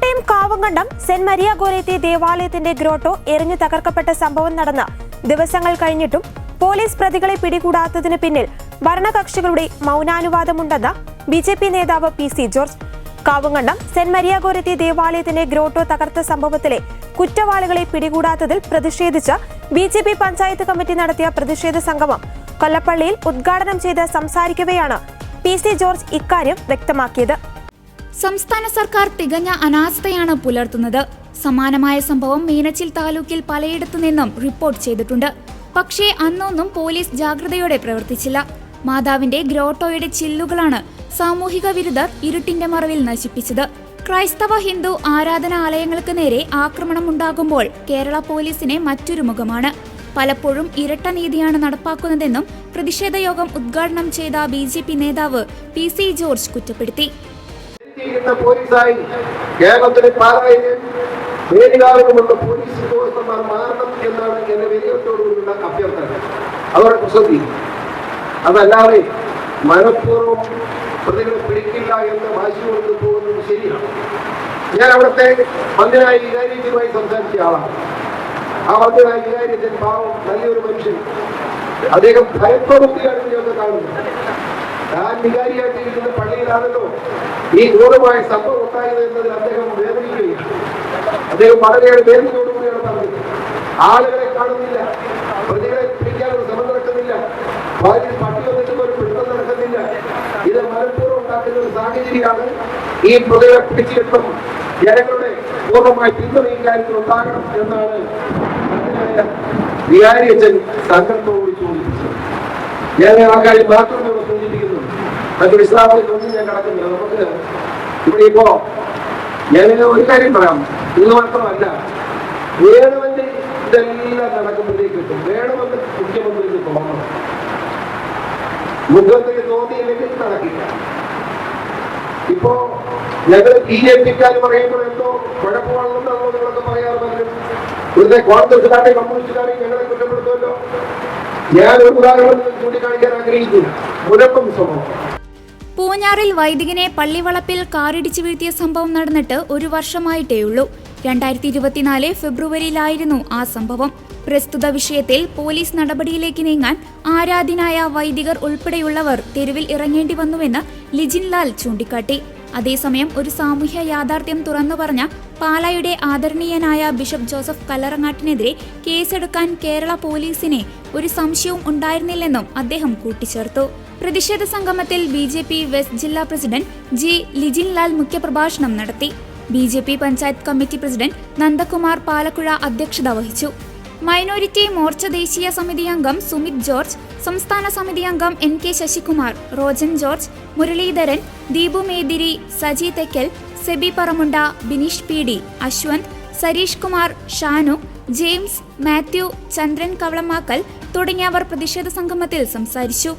Kottayam Kavungandam saint Maria Goretti ദേവാലയത്തിന്റെ grotto എറിഞ്ഞു തകർക്കപ്പെട്ട സംഭവം നടന്ന ദിവസങ്ങൾ കഴിഞ്ഞിട്ടും പോലീസ് പ്രതികളെ പിടികൂടാത്തതിന് പിന്നിൽ ഭരണകക്ഷികളുടെ മൗനാനുവാദമുണ്ടെന്ന് ബി ജെ പി നേതാവ് P C George. Kavungandam saint Maria Goretti ദേവാലയത്തിന്റെ ഗ്രോട്ടോ തകർത്ത സംഭവത്തിലെ കുറ്റവാളികളെ പിടികൂടാത്തതിൽ പ്രതിഷേധിച്ച് B J P panchayat committee നടത്തിയ പ്രതിഷേധ സംഗമം കൊല്ലപ്പള്ളിയിൽ ഉദ്ഘാടനം ചെയ്ത് സംസാരിക്കവെയാണ് പി സി ജോർജ് ഇക്കാര്യം വ്യക്തമാക്കിയത്. സംസ്ഥാന സർക്കാർ തികഞ്ഞ അനാസ്ഥയാണ് പുലർത്തുന്നത്. സമാനമായ സംഭവം മീനച്ചിൽ താലൂക്കിൽ പലയിടത്തു നിന്നും റിപ്പോർട്ട് ചെയ്തിട്ടുണ്ട്. പക്ഷേ അന്നൊന്നും പോലീസ് ജാഗ്രതയോടെ പ്രവർത്തിച്ചില്ല. മാതാവിന്റെ ഗ്രോട്ടോയുടെ ചില്ലുകളാണ് സാമൂഹിക വിരുദ്ധർ ഇരുട്ടിന്റെ മറവിൽ നശിപ്പിച്ചത്. ക്രൈസ്തവ ഹിന്ദു ആരാധനാലയങ്ങൾക്ക് നേരെ ആക്രമണം ഉണ്ടാകുമ്പോൾ കേരള പോലീസിനെ മറ്റൊരു മുഖമാണ്. പലപ്പോഴും ഇരട്ട നീതിയാണ് നടപ്പാക്കുന്നതെന്നും പ്രതിഷേധ യോഗം ഉദ്ഘാടനം ചെയ്ത ബി നേതാവ് പി ജോർജ് കുറ്റപ്പെടുത്തി. ചെയ്യുന്ന പോലീസായി. കേരളത്തിലെ പാലായിലും വേദികാലുമുള്ള പോലീസ് ഉദ്യോഗസ്ഥന്മാർ മാറണം എന്നാണ് എന്റെ വിനയത്തോടുകൂടിയുള്ള അഭ്യർത്ഥന. അവരുടെ കുസൃതി. അതല്ലാതെ മനഃപൂർവം പ്രതികളെ പിടിക്കില്ല എന്ന് വാശി കൊണ്ട് പോകുന്നത് ശരിയാണ്. ഞാൻ അവിടുത്തെ മന്ത്രിയായ വികാരിയുമായി സംസാരിച്ച ആളാണ്. ആ മന്ത്രിയായ വികാരിയത്തിൽ പാവം നല്ലൊരു മനുഷ്യൻ. അദ്ദേഹം ഭയത്തോടുകൂടിയാണ് ഞങ്ങൾ കാണുന്നത്. താൻ വികാരിയായിട്ടിരിക്കുന്ന പള്ളിയിലാണല്ലോ ഈ ക്രൂരമായ സംഭവം ഉണ്ടായത് എന്നതിൽ അദ്ദേഹം വേദനിക്കുകയാണ് അദ്ദേഹം വളരെയേറെ വേദനയോടുകൂടിയാണ് പറഞ്ഞത്. ആളുകളെ കാണുന്നില്ല പ്രതികളെ പിടിക്കാനൊരു ശ്രമം നടക്കുന്നില്ല ഭാര്യ പട്ടി വന്നിട്ട് ഒരു പിടുത്തം നടക്കുന്നില്ല. ഇത് മനഃപൂർവം ഉണ്ടാക്കുന്ന ഒരു സാഹചര്യമാണ് ഈ പ്രതികളെ പിടിച്ചിട്ടും ജനങ്ങളുടെ പൂർണമായി പിന്തുണ ഇക്കാര്യത്തിൽ ഉണ്ടാകണം എന്നാണ് വികാരി അച്ഛൻ സംഘത്തോട് ചോദിച്ചത് ഞാൻ ആ കാര്യം മാത്രം ഇവിടെ സൂചിപ്പിക്കുന്നു മറ്റു വിശ്വാസത്തിലൊന്നും ഞാൻ കടക്കുന്നില്ല നമുക്ക് ഇവിടെ ഇപ്പോ ഞാൻ ഒരു കാര്യം പറയാം. ഇത് മാത്രമല്ല വേണമെന്ന് ഇതെല്ലാം നടക്കുമ്പോഴേക്ക് കിട്ടും. വേണമെന്ന് മുഖ്യമന്ത്രിക്ക് തോന്നണം. മുഖ്യമന്ത്രി തോന്നിയില്ലെങ്കിൽ നടക്കില്ല. ഇപ്പോ ഞങ്ങൾ ബി ജെ പിക്കാർ പറയുമ്പോൾ എന്തോ കുഴപ്പമാണെന്നുണ്ടാണോ നിങ്ങളൊക്കെ പറയാറ് പലരും ഇവിടുത്തെ കോൺഗ്രസ്സുകാരെ കമ്മ്യൂണിസ്റ്റുകാരെയും ഞങ്ങളെ കുറ്റപ്പെടുത്തുമല്ലോ. ഞാൻ ഒരു ഉദാഹരണം ചൂണ്ടിക്കാണിക്കാൻ ആഗ്രഹിക്കുന്നു. മുലപ്പം സംഭവം പൂഞ്ഞാറിൽ വൈദികനെ പള്ളിവളപ്പിൽ കാറിടിച്ചു വീഴ്ത്തിയ സംഭവം നടന്നിട്ട് ഒരു വർഷമായിട്ടേയുള്ളൂ. രണ്ടായിരത്തി ഇരുപത്തിനാല് ഫെബ്രുവരിയിലായിരുന്നു ആ സംഭവം. പ്രസ്തുത വിഷയത്തിൽ പോലീസ് നടപടിയിലേക്ക് നീങ്ങാൻ ആരാധ്യനായ വൈദികർ ഉൾപ്പെടെയുള്ളവർ തെരുവിൽ ഇറങ്ങേണ്ടി വന്നുവെന്ന് ലിജിൻ ലാൽ ചൂണ്ടിക്കാട്ടി. അതേസമയം ഒരു സാമൂഹ്യ യാഥാർത്ഥ്യം തുറന്നു പറഞ്ഞ പാലായുടെ ആദരണീയനായ ബിഷപ്പ് ജോസഫ് കല്ലറങ്ങാട്ടിനെതിരെ കേസെടുക്കാൻ കേരള പോലീസിനെ ഒരു സംശയവും ഉണ്ടായിരുന്നില്ലെന്നും അദ്ദേഹം കൂട്ടിച്ചേർത്തു. പ്രതിഷേധ സംഗമത്തിൽ ബി ജെ പി വെസ്റ്റ് ജില്ലാ പ്രസിഡന്റ് ജി ലിജിൻ ലാൽ മുഖ്യപ്രഭാഷണം നടത്തി. B J P panchayat committee president Nandakumar Palakkuzha അധ്യക്ഷത വഹിച്ചു. മൈനോരിറ്റി മോർച്ച ദേശീയ സമിതി അംഗം സുമിത് ജോർജ് സംസ്ഥാന സമിതി അംഗം N K Sasikumar Rojan George Muraleedharan Deepu Mediri Saji Thekkel Sebi Paramunda Bineesh P D Ashwanth Sareesh Kumar Shanu James Mathew Chandran Kavalamakkal തുടങ്ങിയവർ പ്രതിഷേധ സംഗമത്തിൽ സംസാരിച്ചു.